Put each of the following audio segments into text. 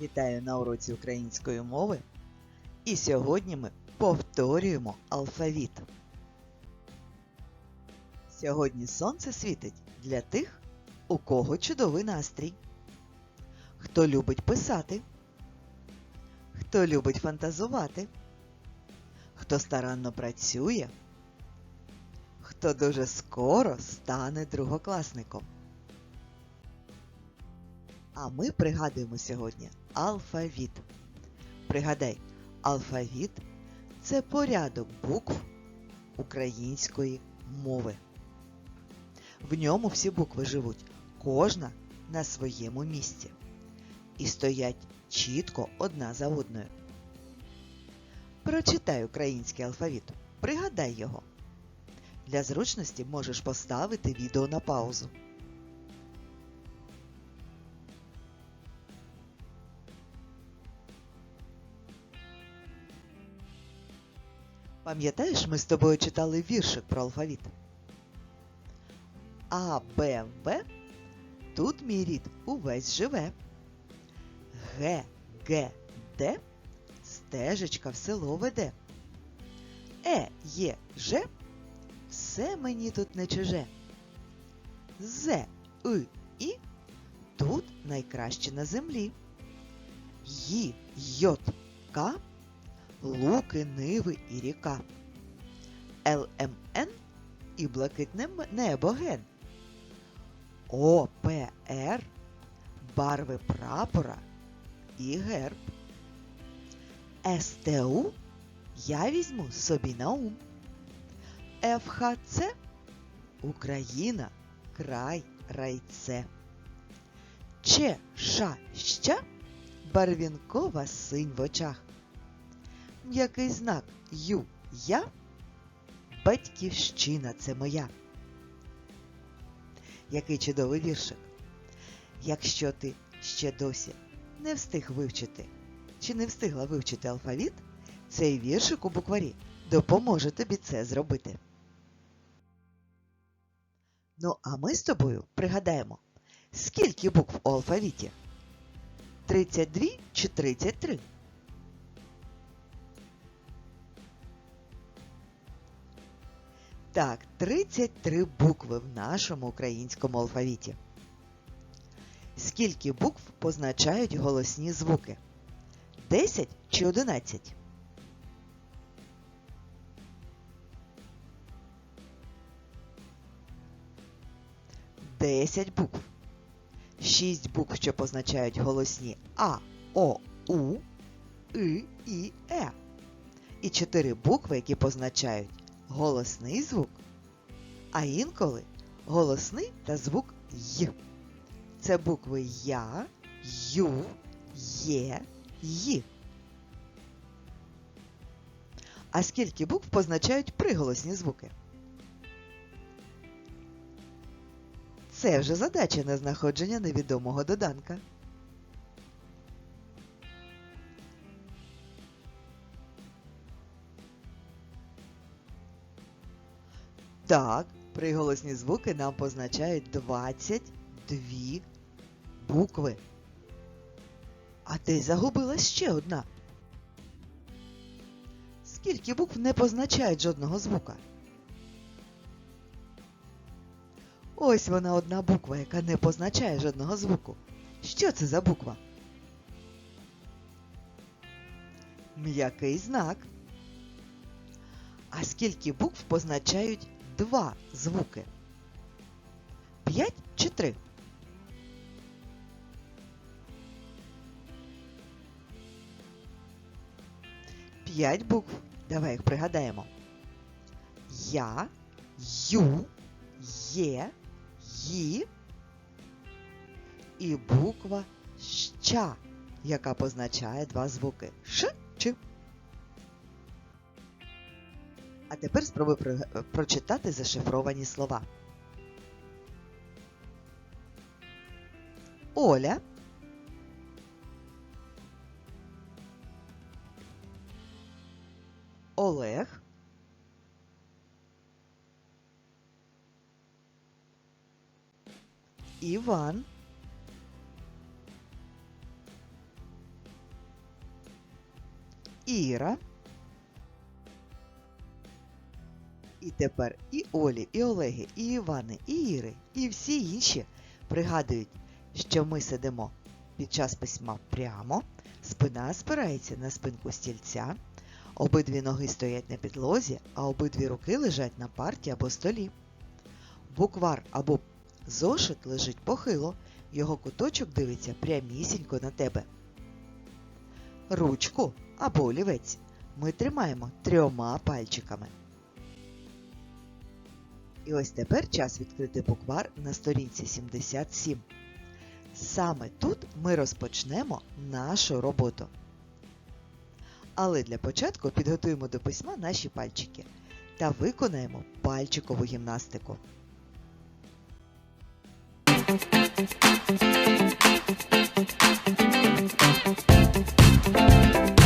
Вітаю на уроці української мови. І сьогодні ми повторюємо алфавіт. Сьогодні сонце світить для тих, у кого чудовий настрій. Хто любить писати, хто любить фантазувати, хто старанно працює, хто дуже скоро стане другокласником. А ми пригадуємо сьогодні алфавіт. Пригадай, алфавіт це порядок букв української мови. В ньому всі букви живуть, кожна на своєму місці. І стоять чітко одна за одною. Прочитай український алфавіт. Пригадай його. Для зручності можеш поставити відео на паузу. Пам'ятаєш, ми з тобою читали віршик про алфавіт? А, Б, В. Тут мій рід увесь живе. Г, Г, Д. Стежечка в село веде. Е, Є, Ж. Все мені тут не чуже. З, И, І. Тут найкраще на землі. Ї, Йот, К луки, ниви і ріка. ЛМН і блакитне м- небо ген. ОПР барви прапора і герб. СТУ я візьму собі на ум. ФХЦ Україна, край, райце. Ч, Ш, Щ барвінкова синь в очах. М'який знак Ю я батьківщина це моя. Який чудовий віршик. Якщо ти ще досі не встиг вивчити чи не встигла вивчити алфавіт, цей віршик у букварі допоможе тобі це зробити. Ну, а ми з тобою пригадаємо, скільки букв у алфавіті? 32 чи 33? Так, 33 букви в нашому українському алфавіті. Скільки букв позначають голосні звуки? 10 чи 11? Десять букв. Шість букв, що позначають голосні А, О, У, И, І, Е. І чотири букви, які позначають голосний звук, а інколи голосний та звук Й. Це букви Я, Ю, Є, Ї. А скільки букв позначають приголосні звуки? Це вже задача на знаходження невідомого доданка. Так, приголосні звуки нам позначають 22 букви. А ти загубила ще одна. Скільки букв не позначають жодного звука? Ось вона одна буква, яка не позначає жодного звуку. Що це за буква? М'який знак. А скільки букв позначають два звуки? П'ять чи три? П'ять букв. Давай їх пригадаємо. Я, Ю, Є, Ї і буква Ща, яка позначає два звуки Ш А тепер спробуй про- прочитати зашифровані слова. Оля. Олег. Іван. Іра. І тепер і Олі, і Олеги, і Івани, і Іри, і всі інші пригадують, що ми сидимо під час письма прямо, спина спирається на спинку стільця, обидві ноги стоять на підлозі, а обидві руки лежать на парті або столі. Буквар або зошит лежить похило, його куточок дивиться прямісінько на тебе. Ручку або олівець ми тримаємо трьома пальчиками. І ось тепер час відкрити буквар на сторінці 77. Саме тут ми розпочнемо нашу роботу. Але для початку підготуємо до письма наші пальчики та виконаємо пальчикову гімнастику. Нас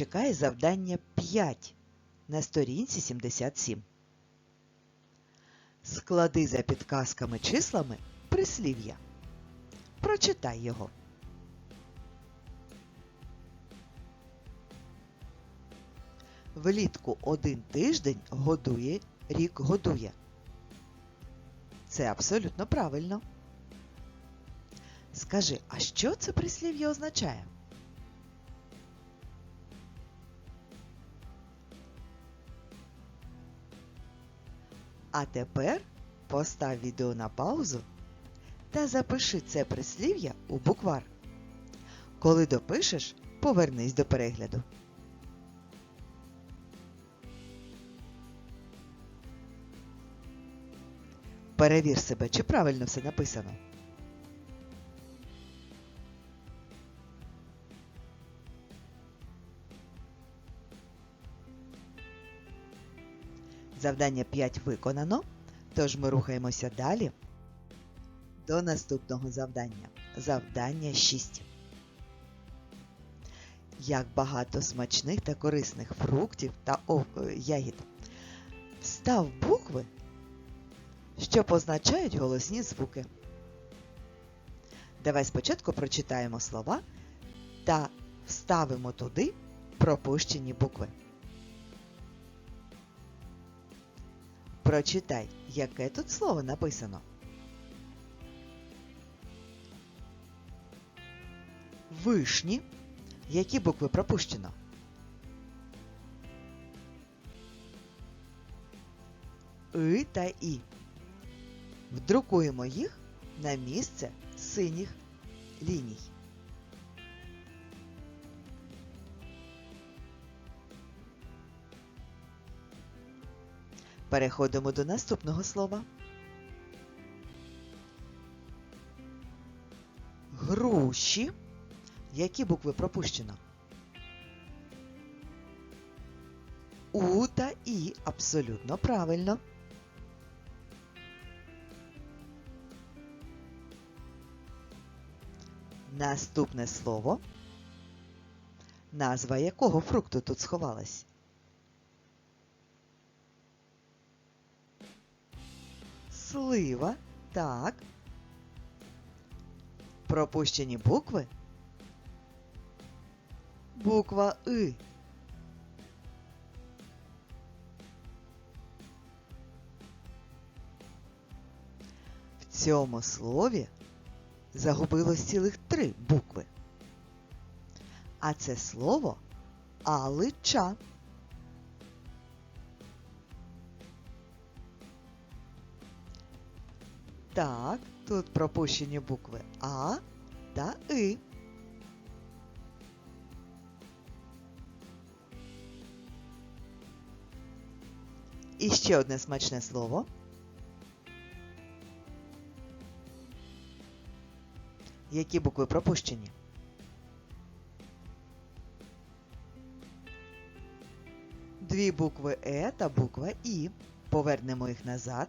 чекає завдання 5 на сторінці 77. Склади за підказками числами прислів'я. Прочитай його. Влітку один тиждень годує, рік годує. Це абсолютно правильно. Скажи, а що це прислів'я означає? А тепер постав відео на паузу та запиши це прислів'я у буквар. Коли допишеш, повернись до перегляду. Перевір себе, чи правильно все написано. Завдання 5 виконано, тож ми рухаємося далі до наступного завдання. Завдання 6. Як багато смачних та корисних фруктів та е, ягід. Встав букви, що позначають голосні звуки. Давай спочатку прочитаємо слова та вставимо туди пропущені букви. Прочитай, яке тут слово написано. Вишні. Які букви пропущено? И та І. Вдрукуємо їх на місце синіх ліній. Переходимо до наступного слова. Груші. Які букви пропущено? У та І абсолютно правильно. Наступне слово. Назва якого фрукту тут сховалась? слива, так. Пропущені букви. Буква И. В цьому слові загубилось цілих три букви. А це слово алича. Так, тут пропущені букви А та И. І ще одне смачне слово. Які букви пропущені? Дві букви Е та буква І. Повернемо їх назад.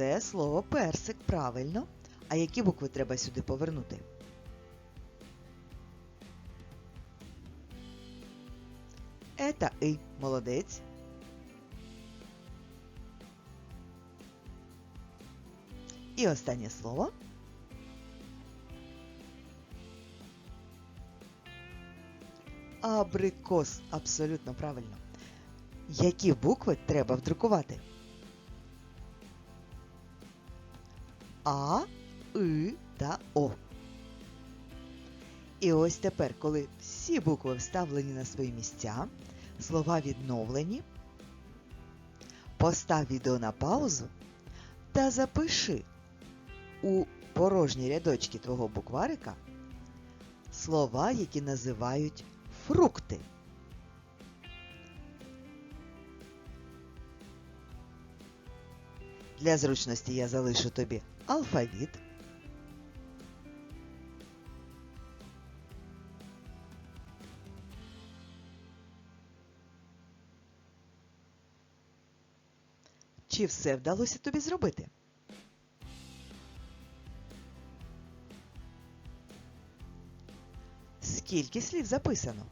Це слово персик, правильно. А які букви треба сюди повернути? Е та И. Молодець. І останнє слово. Абрикос. Абсолютно правильно. Які букви треба вдрукувати? А, И та О. І ось тепер, коли всі букви вставлені на свої місця, слова відновлені, постав відео на паузу та запиши у порожні рядочки твого букварика слова, які називають фрукти. Для зручності я залишу тобі алфавіт. Чи все вдалося тобі зробити? Скільки слів записано?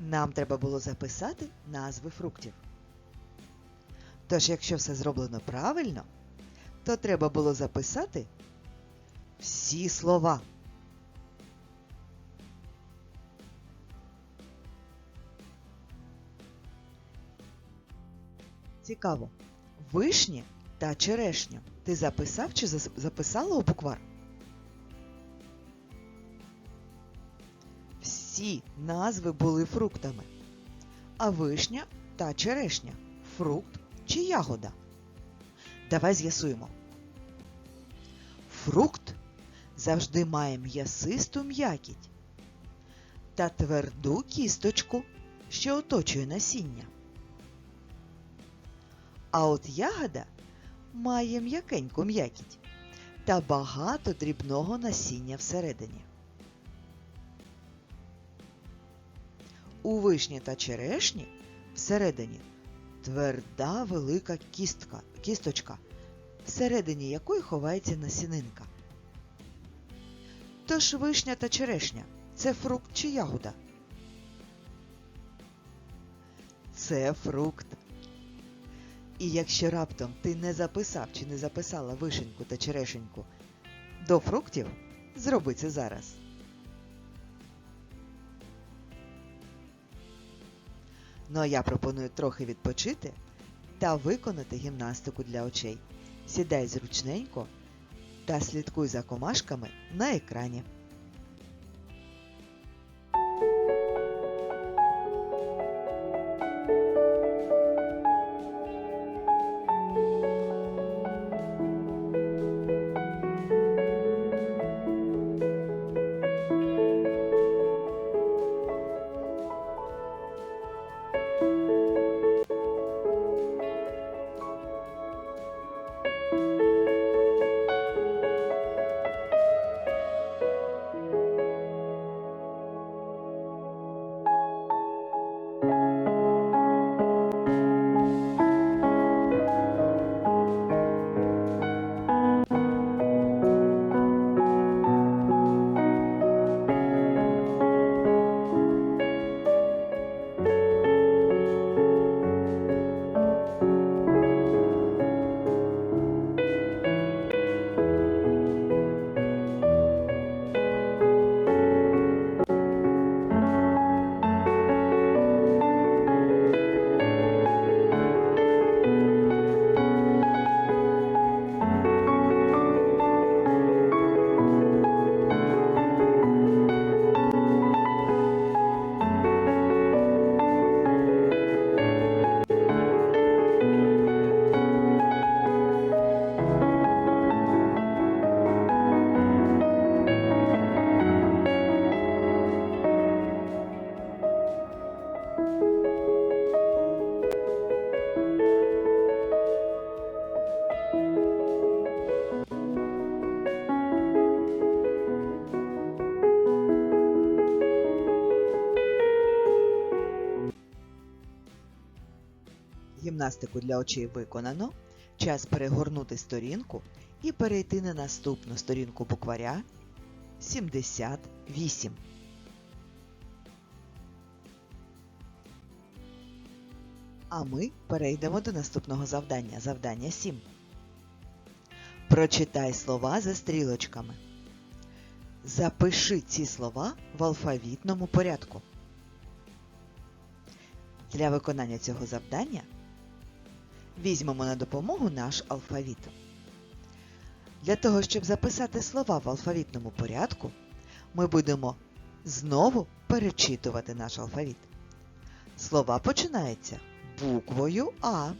Нам треба було записати назви фруктів. Тож, якщо все зроблено правильно, то треба було записати всі слова. Цікаво. Вишні та черешню ти записав чи записала у буквар? Всі назви були фруктами. А вишня та черешня фрукт чи ягода? Давай з'ясуємо. Фрукт завжди має м'ясисту м'якіть та тверду кісточку, що оточує насіння. А от ягода має м'якеньку м'якіть та багато дрібного насіння всередині. У вишні та черешні всередині тверда велика кістка, кісточка, всередині якої ховається насінинка. Тож вишня та черешня це фрукт чи ягода? Це фрукт. І якщо раптом ти не записав чи не записала вишеньку та черешеньку до фруктів, зроби це зараз. Ну а я пропоную трохи відпочити та виконати гімнастику для очей. Сідай зручненько та слідкуй за комашками на екрані. Гімнастику для очей виконано. Час перегорнути сторінку і перейти на наступну сторінку букваря 78. А ми перейдемо до наступного завдання. Завдання 7. Прочитай слова за стрілочками. Запиши ці слова в алфавітному порядку. Для виконання цього завдання візьмемо на допомогу наш алфавіт. Для того, щоб записати слова в алфавітному порядку, ми будемо знову перечитувати наш алфавіт. Слова починаються буквою А.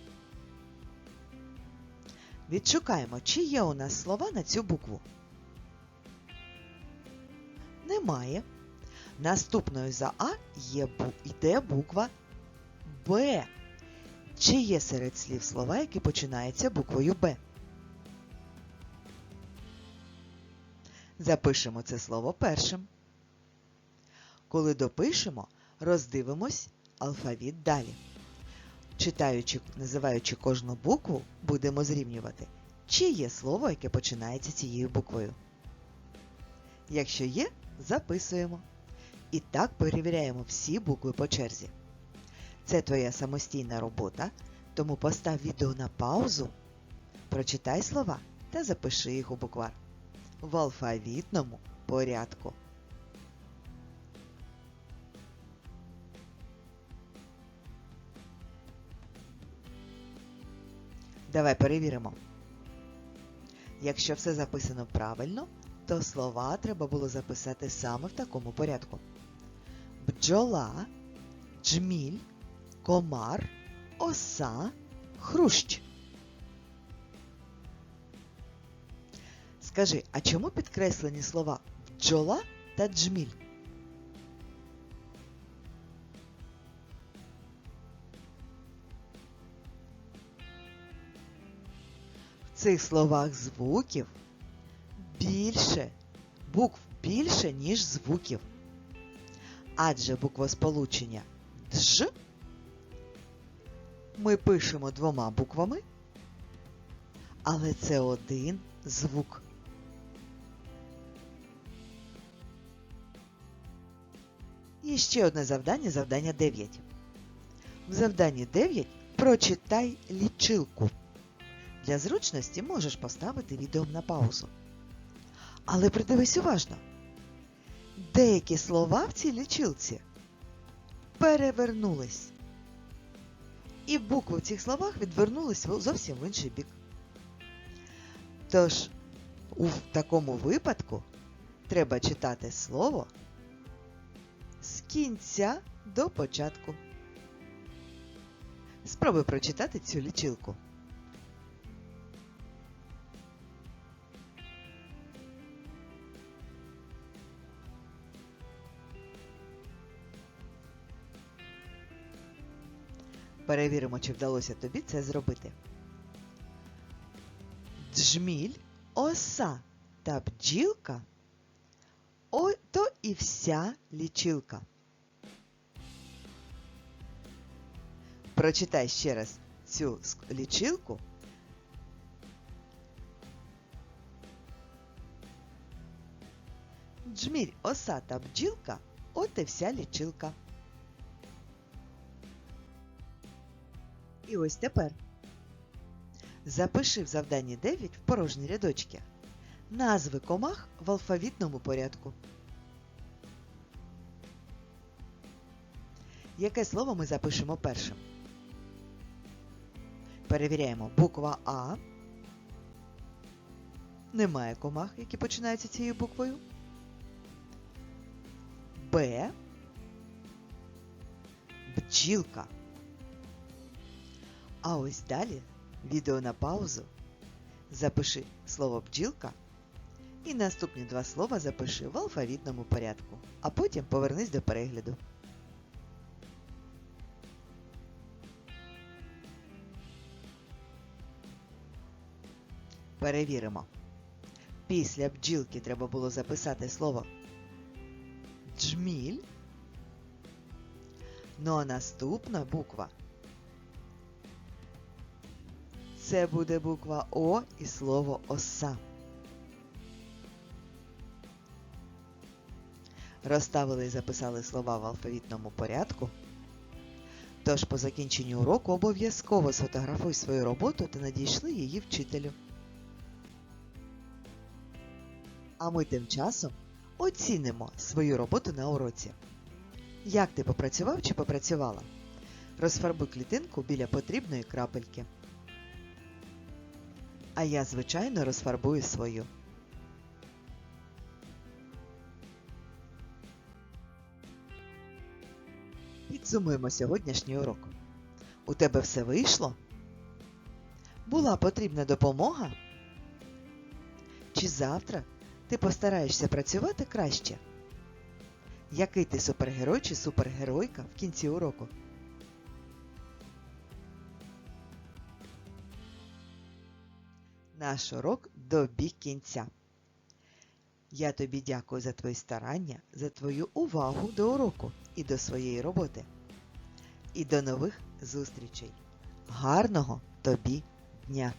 Відшукаємо, чи є у нас слова на цю букву. Немає. Наступною за А є, йде буква Б. Чи є серед слів слова, які починаються буквою Б? Запишемо це слово першим. Коли допишемо, роздивимось алфавіт далі. Читаючи, називаючи кожну букву, будемо зрівнювати, чи є слово, яке починається цією буквою. Якщо є, записуємо. І так перевіряємо всі букви по черзі. Це твоя самостійна робота, тому постав відео на паузу, прочитай слова та запиши їх у буквар в алфавітному порядку. Давай перевіримо. Якщо все записано правильно, то слова треба було записати саме в такому порядку: бджола, джміль, комар, оса, хрущ. Скажи, а чому підкреслені слова бджола та джміль? В цих словах звуків більше, букв більше, ніж звуків. Адже буквосполучення дж ми пишемо двома буквами, але це один звук. І ще одне завдання, завдання 9. В завданні 9 прочитай лічилку. Для зручності можеш поставити відео на паузу. Але придивись уважно. Деякі слова в цій лічилці перевернулись. І букви в цих словах відвернулись зовсім в інший бік. Тож, у такому випадку треба читати слово з кінця до початку. Спробуй прочитати цю лічилку. Перевіримо, чи вдалося тобі це зробити. Джміль, оса та бджілка о, то і вся лічилка. Прочитай ще раз цю лічилку. Джміль, оса та бджілка от і вся лічилка. І ось тепер. Запиши в завданні 9 в порожні рядочки назви комах в алфавітному порядку. Яке слово ми запишемо першим? Перевіряємо буква А. Немає комах, які починаються цією буквою. Б. Бджілка. А ось далі відео на паузу. Запиши слово бджілка і наступні два слова запиши в алфавітному порядку, а потім повернись до перегляду. Перевіримо. Після бджілки треба було записати слово джміль. Ну а наступна буква Це буде буква О і слово оса. Розставили і записали слова в алфавітному порядку. Тож по закінченню уроку обов'язково сфотографуй свою роботу та надійшли її вчителю. А ми тим часом оцінимо свою роботу на уроці. Як ти попрацював чи попрацювала? Розфарбуй клітинку біля потрібної крапельки. А я, звичайно, розфарбую свою. Підсумуємо сьогоднішній урок. У тебе все вийшло? Була потрібна допомога? Чи завтра ти постараєшся працювати краще? Який ти супергерой чи супергеройка в кінці уроку? Наш урок добіг кінця. Я тобі дякую за твої старання, за твою увагу до уроку і до своєї роботи. І до нових зустрічей. Гарного тобі дня!